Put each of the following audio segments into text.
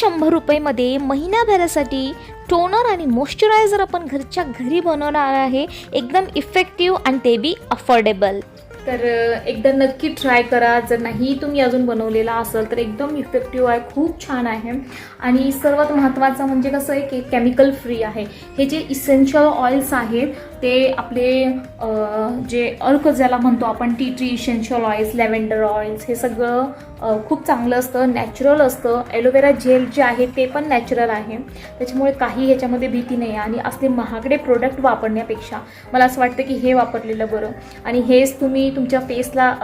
शंभर रुपयेमध्ये महिनाभरासाठी टोनर आणि मॉइश्चरायझर आपण घरच्या घरी बनवणार आहे. एकदम इफेक्टिव्ह आणि ते बी अफोर्डेबल तर एकदा नक्की ट्राय करा. जर नाही तुम्ही अजून बनवलेला असेल तर एकदम इफेक्टिव्ह आहे. खूप छान आहे. आणि सर्वात महत्त्वाचं म्हणजे कसं आहे की केमिकल फ्री आहे. हे जे इसेन्शियल ऑइल्स आहेत ते आपले जे अर्क ज्याला म्हणतो आपण tea tree essential oils lavender oils हे सगळं खूप चांगलं असतं. नॅचरल असतं. ॲलोवेरा जेल जे आहे ते पण नॅचरल आहे. त्याच्यामुळे काही ह्याच्यामध्ये भीती नाही. आहे आणि असले महागडे प्रोडक्ट वापरण्यापेक्षा मला असं वाटतं की हे वापरलेलं बरं. आणि हेच तुम्ही तुमच्या फेसला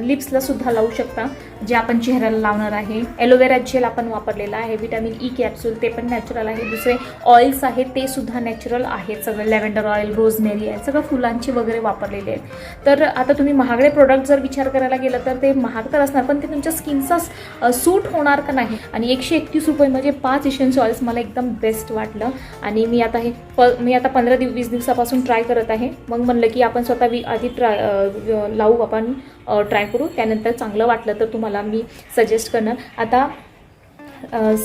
लिप्सला सुद्धा लावू शकता जे आपण चेहऱ्याला लावणार आहे. ॲलोवेरा जेल आपण वापरलेला आहे विटॅमिन ई कॅप्सूल ते पण नॅचरल आहे. दुसरे ऑइल्स आहेत ते सुद्धा नॅचरल आहेत. सगळं लॅव्हेंडर ऑइल रोजमेरी आहे सगळं फुलांची वगैरे वापरलेले आहेत. तर आता तुम्ही महागडे प्रोडक्ट जर विचार करायला गेलं तर ते महाग तर असणार पण ते तुमच्या स्किनचा सूट होणार का नाही? आणि एकशे एकतीस रुपये म्हणजे पाच इशन्स ऑइल्स मला एकदम बेस्ट वाटलं. आणि मी आता हे प मी आता पंधरा दिव वीस दिवसापासून ट्राय करत आहे. मग म्हणलं की आपण स्वतः आधी ट्राय लावू आपण ट्राय करू. त्यानंतर चांगलं वाटलं तर तुम्हाला मी सजेस्ट करणार. आता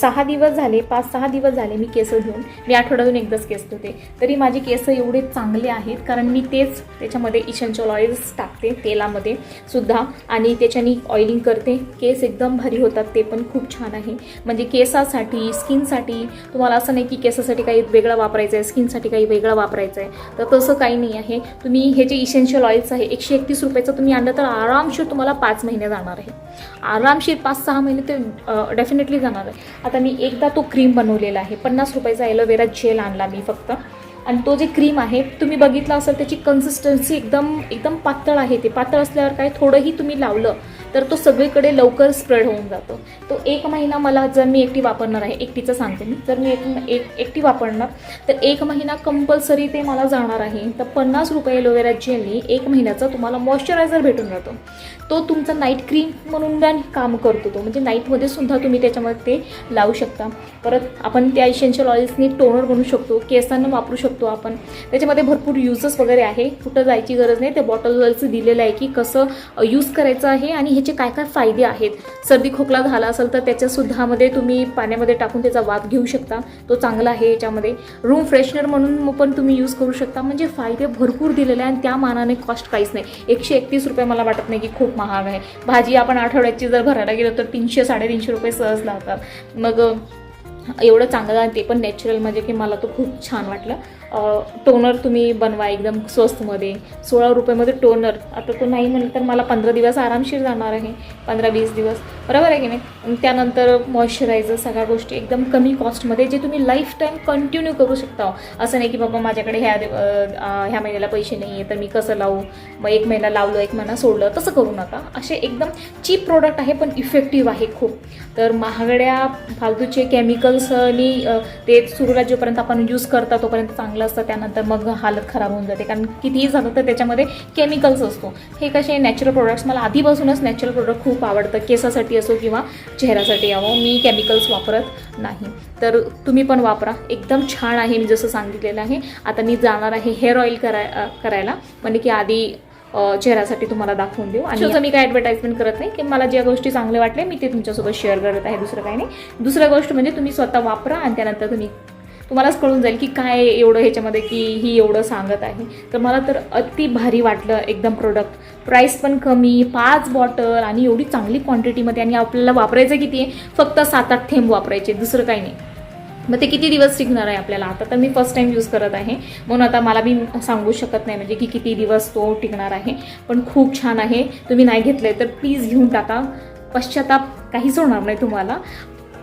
सहा दिवस झाले पाच सहा दिवस झाले मी केस घेऊन. मी आठवड्यातून एकदाच केस धुते. तरी माझे केस एवढे चांगले आहेत कारण मी तेच त्याच्यामध्ये इसेन्शियल ऑइल्स टाकते तेलामध्ये सुद्धा. आणि त्याच्याने ऑइलिंग करते. केस एकदम भारी होतात ते पण खूप छान आहे. म्हणजे केसासाठी स्किनसाठी तुम्हाला असं नाही की केसासाठी काही वेगळं वापरायचं आहे स्किनसाठी काही वेगळं वापरायचं आहे तर तसं काही नाही आहे. तुम्ही हे जे इशेन्शियल ऑइल्स आहे एकशे एकतीस रुपयाचं तुम्ही आणलं तर आरामशीर तुम्हाला पाच महिने जाणार आहे. आरामशीर पाच सहा महिने ते डेफिनेटली जाणार. आहे. आता मी एकदा तो क्रीम बनवलेला आहे. पन्नास रुपयाचा एलोवेरा जेल आणला मी फक्त. आणि तो जे क्रीम आहे तुम्ही बघितला असेल त्याची कन्सिस्टन्सी एकदम एकदम पातळ आहे ते. पातळ असल्यावर काय? थोडंही तुम्ही लावलं तर तो सगळीकडे लवकर स्प्रेड होऊन जातो. तो एक महिना मला जर मी एकटी वापरणार आहे एकटीचं सांगते मी जर मी एक एक एकटी वापरणार तर एक महिना कंपल्सरी ते मला जाणार आहे. तर पन्नास रुपये एलोवेरा जेलनी एक महिन्याचा तुम्हाला मॉइश्चरायझर भेटून जातो. तो तुमचा नाईट क्रीम म्हणून पण काम करतो तो. म्हणजे नाईटमध्ये सुद्धा तुम्ही त्याच्यामध्ये ते लावू शकता. परत आपण त्या इसेन्शियल ऑइल्सनी टोनर बनवू शकतो केसांना वापरू शकतो आपण. त्याच्यामध्ये भरपूर युजेस वगैरे आहे. कुठं जायची गरज नाही. त्या बॉटलवरचं दिलेलं आहे की कसं यूज करायचं आहे आणि हे ह्याचे काय काय फायदे आहेत? सर्दी खोकला झाला असेल तर त्याच्यासुद्धामध्ये तुम्ही पाण्यामध्ये टाकून त्याचा वाद घेऊ शकता. तो चांगला आहे याच्यामध्ये. रूम फ्रेशनर म्हणून पण तुम्ही यूज करू शकता. म्हणजे फायदे भरपूर दिलेले आहे आणि त्या मानाने कॉस्ट काहीच नाही. एकशे एकतीस रुपये मला वाटत नाही की खूप महाग आहे. भाजी आपण आठवड्याची जर भरायला गेलो तर तीनशे साडेतीनशे रुपये सहज लावतात मग एवढं चांगलं आणि ते पण नॅचरल म्हणजे की मला तो खूप छान वाटलं. टोनर तुम्ही बनवा एकदम स्वस्तमध्ये. सोळा रुपयामध्ये टोनर आता तो नाही म्हणलं तर मला पंधरा दिवस आरामशीर जाणार आहे. पंधरा वीस दिवस. बरोबर आहे की नाही? त्यानंतर मॉइश्चरायझर सगळ्या गोष्टी एकदम कमी कॉस्टमध्ये जे तुम्ही लाईफ टाईम कंटिन्यू करू शकता. असं नाही की बाबा माझ्याकडे ह्या ह्या महिन्याला पैसे नाही आहे तर मी कसं लावू? मग एक महिना लावलं एक महिना सोडलं तसं करू नका. असे एकदम चीप प्रोडक्ट आहे पण इफेक्टिव्ह आहे खूप. तर महागड्या फालतूचे केमिकल्सनी ते सुरूला जोपर्यंत आपण यूज करता तोपर्यंत चांगलं असतं. त्यानंतर मग हालत खराब होऊन जाते. कारण कितीही झालं तर त्याच्यामध्ये केमिकल्स असतो. हे कसे नॅचरल प्रोडक्ट्स मला आधीपासूनच नॅचरल प्रोडक्ट खूप आवडतं. केसासाठी असो किंवा चेहऱ्यासाठी यावं. मी केमिकल्स वापरत नाही. तर तुम्ही पण वापरा. एकदम छान आहे मी जसं सांगितलेलं आहे. आता मी जाणार आहे हेअर ऑइल कराय करायला. म्हणजे की आधी चेहऱ्यासाठी तुम्हाला दाखवून देऊ. आणि मी काय ॲडव्हर्टाइजमेंट करत नाही की मला ज्या गोष्टी चांगल्या वाटल्या मी ते तुमच्यासोबत शेअर करत आहे दुसरं काही नाही. दुसरं गोष्ट म्हणजे तुम्ही स्वतः वापरा आणि त्यानंतर तुम्ही तुम्हालाच कळून जाईल की काय एवढं ह्याच्यामध्ये की ही एवढं सांगत आहे. तर मला तर अति भारी वाटलं एकदम प्रोडक्ट प्राईस पण कमी पाच बॉटल आणि एवढी चांगली क्वांटिटीमध्ये आणि आपल्याला वापरायचं किती आहे? फक्त सात आठ थेंब वापरायचे दुसरं काही नाही. मग ते किती दिवस टिकणार आहे आपल्याला? आता तर मी फर्स्ट टाईम यूज करत आहे. म्हणून आता मला मी सांगू शकत नाही म्हणजे की किती दिवस तो टिकणार आहे. पण खूप छान आहे. तुम्ही नाही घेतले तर प्लीज घेऊन टाका. पश्चाताप काहीच होणार नाही तुम्हाला.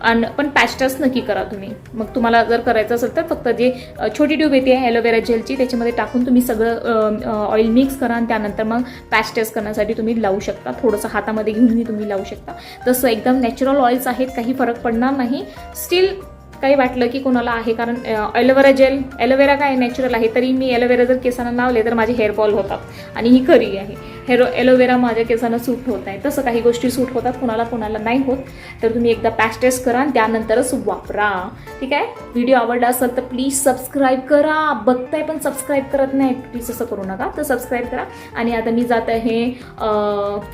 आणि पण पॅच नक्की करा तुम्ही. मग तुम्हाला जर करायचं असेल तर फक्त जे छोटी ट्यूब येते ॲलोवेरा जेलची त्याच्यामध्ये टाकून तुम्ही सगळं ऑइल मिक्स करा आणि त्यानंतर मग पॅच टेस्ट करण्यासाठी तुम्ही लावू शकता. थोडंसं हातामध्ये घेऊनही तुम्ही लावू शकता. तसं एकदम नॅचरल ऑइल्स आहेत काही फरक पडणार नाही. स्टील काही वाटलं की कोणाला आहे कारण aloe vera gel aloe vera काय नॅचरल आहे तरी मी ॲलोवेरा जर केसांना लावले तर माझे हेअर फॉल होतात. आणि ही खरी आहे. हेरो एलोवेरा माझ्या केसांना सूट होत नाही. तसं काही गोष्टी सूट होतात कुणाला कुणाला नाही होत. तर तुम्ही एकदा पॅच टेस्ट करा त्यानंतरच वापरा. ठीक आहे? व्हिडिओ आवडला असेल तर प्लीज सबस्क्राईब करा. बघताय पण सबस्क्राईब करत नाही प्लीज असं करू नका. तर सबस्क्राईब करा. आणि आता मी जात आहे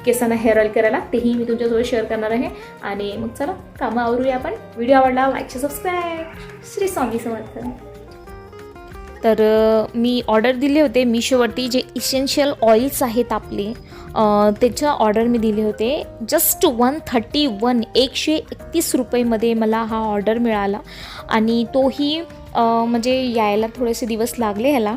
केसांना हेअर ऑइल करायला. तेही मी तुमच्यासोबत शेअर करणार आहे. आणि मग चला कामं आवरूया आपण. व्हिडिओ आवडला लाईक सबस्क्राईब श्री स्वामी समर्थ. तर मी ऑर्डर दिले होते मिशोवरती जे इसेन्शियल ऑइल्स आहेत आपले. त्याच्या ऑर्डर मी दिले होते. जस्ट वन थर्टी वन एकशे एकतीस रुपयेमध्ये मला हा ऑर्डर मिळाला. आणि तोही म्हणजे यायला थोडेसे दिवस लागले ह्याला.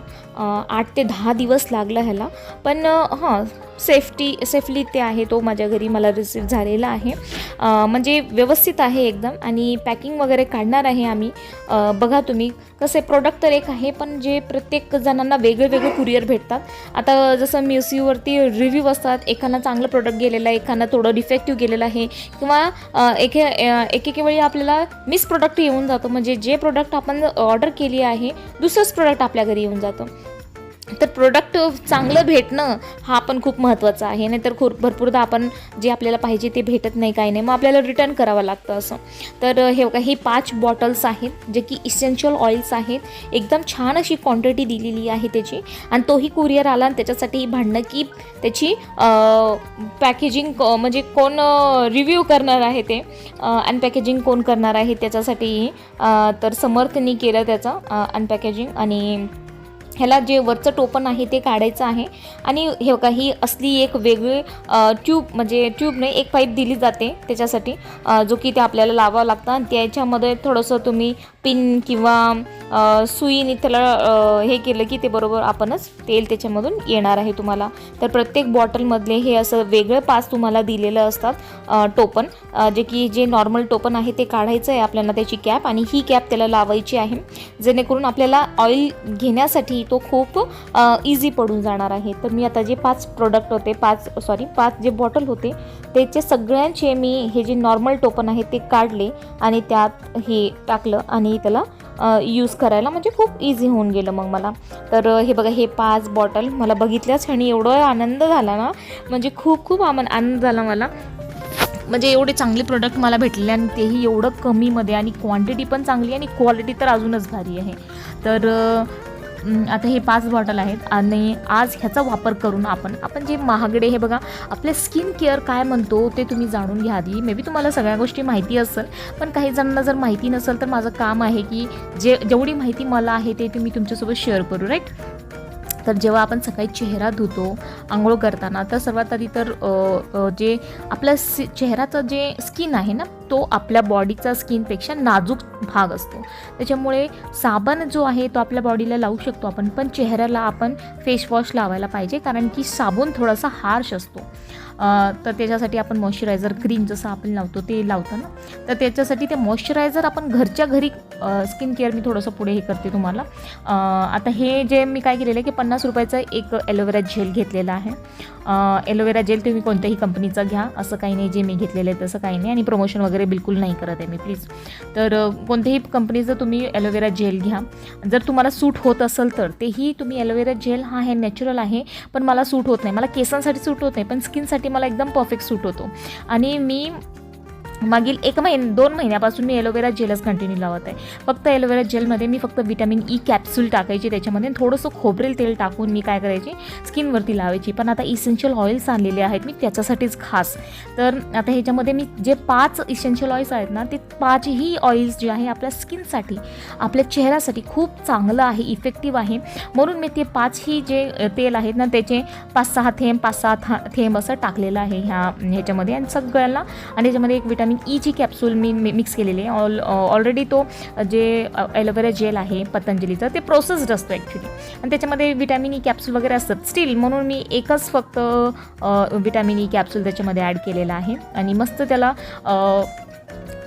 आठ ते दहा दिवस लागला ह्याला. पण हां सेफ्टी सेफली ते आहे तो माझ्या घरी मला रिसीव झालेला आहे. म्हणजे व्यवस्थित आहे एकदम. आणि पॅकिंग वगैरे काढणार आहे आम्ही. बघा तुम्ही कसे प्रोडक्ट तर एक आहे पण जे प्रत्येक जणांना वेगळे वेगळे कुरिअर भेटतात. आता जसं म्युसिवरती रिव्ह्यू असतात एखादा चांगलं प्रोडक्ट गेलेलं आहे एखादा थोडं डिफेक्टिव्ह गेलेलं आहे. किंवा एके अ, एकेके वेळी आपल्याला मिस प्रोडक्ट येऊन जातो. म्हणजे जे प्रोडक्ट आपण ऑर्डर केली आहे. दुसरंच प्रोडक्ट आपल्या घरी येऊन जातं. तर प्रोडक्ट चांगलं भेटणं हा पण खूप महत्त्वाचा आहे. नाहीतर खूप भरपूरदा आपण जे आपल्याला पाहिजे ते भेटत नाही काही नाही. मग आपल्याला रिटर्न करावं लागतं असं. तर हे बघा हे पाच बॉटल्स आहेत जे की इसेन्शियल ऑइल्स आहेत. एकदम छान अशी क्वांटिटी दिलेली आहे त्याची. आणि तोही कुरिअर आला आणि त्याच्यासाठी भांडणं की त्याची पॅकेजिंग म्हणजे कोण रिव्ह्यू करणार आहे ते अनपॅकेजिंग कोण करणार आहे त्याच्यासाठी तर समर्थनी केलं त्याचं अनपॅकेजिंग आणि ह्याला जे वरचं टोपण आहे ते काढायचं आहे. आणि हे बघा ही असली एक वेगळी ट्यूब म्हणजे ट्यूबने एक पाईप दिली जाते त्याच्यासाठी जो की ते आपल्याला लावावं लागतं. आणि त्याच्यामध्ये थोडंसं तुम्ही पिन किंवा सुईने त्याला हे केलं की ते बरोबर आपणच तेल त्याच्यामधून येणार आहे तुम्हाला. तर प्रत्येक बॉटलमधले हे असं वेगळं पास तुम्हाला दिलेलं असतात टोपन टोपण. जे की जे नॉर्मल टोपण आहे ते काढायचं आहे आपल्याला त्याची कॅप. आणि ही कॅप त्याला लावायची आहे. जेणेकरून आपल्याला ऑइल घेण्यासाठी की तो खूप इझी पडून जाणार आहे. तर मी आता जे पाच प्रोडक्ट होते पाच सॉरी पाच जे बॉटल होते त्याचे सगळ्यांचे मी हे जे नॉर्मल टोपन आहे ते काढले आणि त्यात हे टाकलं आणि त्याला यूज करायला म्हणजे खूप इझी होऊन गेलं मग मला. तर हे बघा हे पाच बॉटल मला बघितल्याच आणि एवढं आनंद झाला ना म्हणजे खूप खूप आम आनंद झाला मला. म्हणजे एवढे चांगले प्रोडक्ट मला भेटले आणि तेही एवढं कमीमध्ये आणि क्वांटिटी पण चांगली आणि क्वालिटी तर अजूनच भारी आहे. तर आता हे पाच बॉटल आहेत आणि आज ह्याचा वापर करून आपण आपण जे महागडे हे बघा आपले स्किन केअर काय म्हणतो ते तुम्ही जाणून घ्या आधी. मे बी तुम्हाला सगळ्या गोष्टी माहिती असेल पण काही जणांना जर माहिती नसेल तर माझं काम आहे की जे जेवढी माहिती मला आहे ते तुम्ही तुमच्यासोबत शेअर करू राईट तर जेव्हा आपण सकाळी चेहरा धुतो आंघोळ करताना तर सर्वात आधी तर जे आपला सि चेहऱ्याचं जे स्किन आहे ना तो आपल्या बॉडीचा स्किनपेक्षा नाजूक भाग असतो. त्याच्यामुळे साबण जो आहे तो आपल्या बॉडीला लावू शकतो आपण पण चेहऱ्याला आपण फेसवॉश लावायला पाहिजे कारण की साबण थोडासा हार्श असतो. तर त्याच्यासाठी आपण मॉइश्चरायझर क्रीम जसं आपण लावतो ते लावतो ना. तर त्याच्यासाठी ते मॉइश्चरायझर आपण घरच्या घरी स्किन केअर मी थोडंसं पुढे हे करते तुम्हाला. आता हे जे मी काय केलेलं आहे की पन्नास रुपयाचं एक एलोवेरा जेल घेतलेला आहे. एलोवेरा जेल तुम्ही कोणत्याही कंपनीचा घ्या. असं काही नाही जे मी घेतलेलं आहे तसं काही नाही आणि प्रमोशन वगैरे बिलकुल नाही करत आहे मी प्लीज तर कोणत्याही कंपनीचं तुम्ही एलोवेरा जेल घ्या. जर तुम्हाला सूट होत असेल तर तेही तुम्ही एलोवेरा जेल हा हे नॅचरल आहे पण मला सूट होत नाही. मला केसांसाठी सूट होत नाही पण स्किनसाठी मला एकदम परफेक्ट सूट होतो. आणि मी मागील एक महिन दोन महिन्यापासून मी एलोवेरा जेलच कंटिन्यू लावत आहे. फक्त एलोवेरा जेलमध्ये मी फक्त विटॅमिन ई कॅप्सूल टाकायची त्याच्यामध्ये थोडंसं खोबरेल तेल टाकून मी काय करायची स्किनवरती लावायची. पण आता इसेन्शियल ऑइल्स आणलेले आहेत मी त्याच्यासाठीच खास. तर आता ह्याच्यामध्ये मी जे पाच इसेन्शियल ऑइल्स आहेत ना ते पाचही ऑइल्स जे आहे आपल्या स्किनसाठी आपल्या चेहऱ्यासाठी खूप चांगलं आहे इफेक्टिव्ह आहे. म्हणून मी ते पाचही जे तेल आहेत ना त्याचे पाच सहा थेंब पाच सहा थेंब असं टाकलेलं आहे ह्या ह्याच्यामध्ये आणि सगळ्यांना. आणि ह्याच्यामध्ये एक विटॅमिन ईची कॅप्सूल मी मिक्स केलेली आहे. ऑल ऑलरेडी तो जे ॲलोवेरा जेल आहे पतंजलीचं ते प्रोसेस्ड असतो ॲक्च्युली आणि त्याच्यामध्ये व्हिटॅमिन ई कॅप्सूल वगैरे असतात. स्टील म्हणून मी एकच फक्त व्हिटॅमिन ई कॅप्सूल त्याच्यामध्ये ॲड केलेला आहे. आणि मस्त त्याला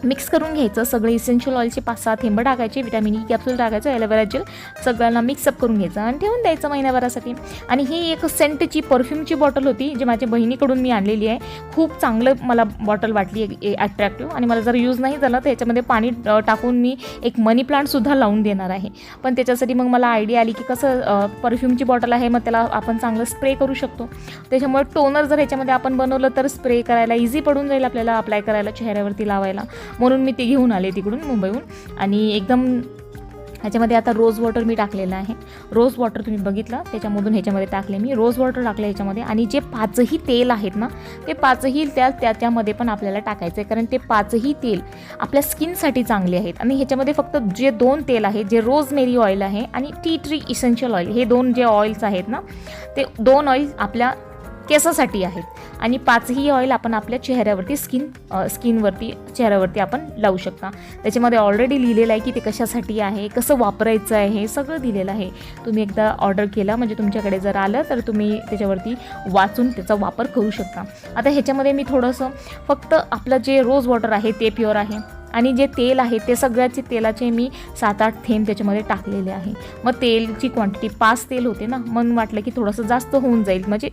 मिक्स करून घ्यायचं. सगळे इसेन्शियल ऑइलचे पाच सहा थेंब टाकायचे विटॅमिन ई कॅप्सूल टाकायचं ॲलोवेरा जेल सगळ्यांना मिक्सअप करून घ्यायचं आणि ठेवून द्यायचं महिन्याभरासाठी. आणि ही एक सेंटची परफ्यूमची बॉटल होती जी माझ्या बहिणीकडून मी आणलेली आहे. खूप चांगलं मला बॉटल वाटली अट्रॅक्टिव्ह आणि मला जर यूज नाही झालं तर ह्याच्यामध्ये पाणी टाकून मी एक मनी प्लांटसुद्धा लावून देणार आहे. पण त्याच्यासाठी मग मला आयडिया आली की कसं परफ्यूमची बॉटल आहे मग त्याला आपण चांगलं स्प्रे करू शकतो. त्याच्यामुळे टोनर जर ह्याच्यामध्ये आपण बनवलं तर स्प्रे करायला इझी पडून जाईल आपल्याला अप्लाय करायला चेहऱ्यावरती लावायला. म्हणून मी ते घेऊन आले तिकडून मुंबईहून. आणि एकदम ह्याच्यामध्ये आता रोज वॉटर मी टाकलेलं आहे. रोज वॉटर तुम्ही बघितलं त्याच्यामधून ह्याच्यामध्ये टाकले मी. रोज वॉटर टाकलं ह्याच्यामध्ये. आणि जे पाचही तेल आहेत ना ते पाचही त्या त्याच्यामध्ये पण आपल्याला टाकायचं आहे. कारण ते पाचही तेल आपल्या स्किनसाठी चांगले आहेत. आणि ह्याच्यामध्ये फक्त जे दोन तेल आहेत जे रोजमेरी ऑइल आहे आणि टी ट्री इसेन्शियल ऑइल हे दोन जे ऑइल्स आहेत ना ते दोन ऑइल्स आपल्या केसासाठी आहेत. आणि पाचही ऑइल आपण आपल्या चेहऱ्यावरती स्किन स्किनवरती चेहऱ्यावरती आपण लावू शकता. त्याच्यामध्ये ऑलरेडी लिहिलेलं आहे की ते कशासाठी आहे कसं वापरायचं आहे सगळं दिलेलं आहे. तुम्ही एकदा ऑर्डर केला म्हणजे तुमच्याकडे जर आलं तर तुम्ही त्याच्यावरती वाचून त्याचा वापर करू शकता. आता ह्याच्यामध्ये मी थोडंसं फक्त आपलं जे रोज वॉटर आहे ते प्युअर आहे. आणि जे तेल आहे ते सगळ्याचे तेलाचे मी सात आठ थेंब त्याच्यामध्ये टाकलेले आहे. मग तेलची क्वांटिटी पाच तेल होते ना मन वाटलं की थोडंसं जास्त होऊन जाईल. म्हणजे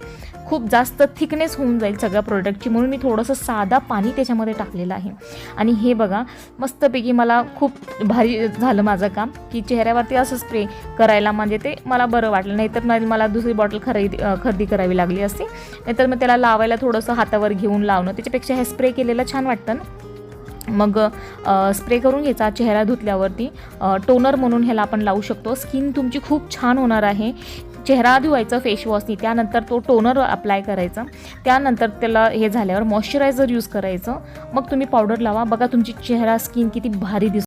खूप जास्त थिकनेस होऊन जाईल सगळ्या प्रोडक्टची म्हणून मी थोडंसं साधा पाणी त्याच्यामध्ये टाकलेलं आहे. आणि हे बघा मस्तपैकी मला खूप भारी झालं माझं काम की चेहऱ्यावरती असं स्प्रे करायला म्हणजे ते मला बरं वाटलं. नाहीतर मग मला दुसरी बॉटल खरेदी खरेदी करावी लागली असती. नाहीतर मग त्याला लावायला थोडंसं हातावर घेऊन लावणं त्याच्यापेक्षा हे स्प्रे केलेलं छान वाटतं ना. मग स्प्रे करून घ्यायचा चेहरा धुतल्यावरती. टोनर म्हणून ह्याला आपण लावू शकतो. स्किन तुमची खूप छान होणार आहे. चेहरा धुवायचं फेसवॉशनी त्यानंतर तो टोनर अप्लाय करायचा. त्यानंतर त्याला हे झाल्यावर मॉइश्चरायझर यूज करायचं. मग तुम्ही पावडर लावा. बघा तुमची चेहरा स्किन किती भारी दिसतो.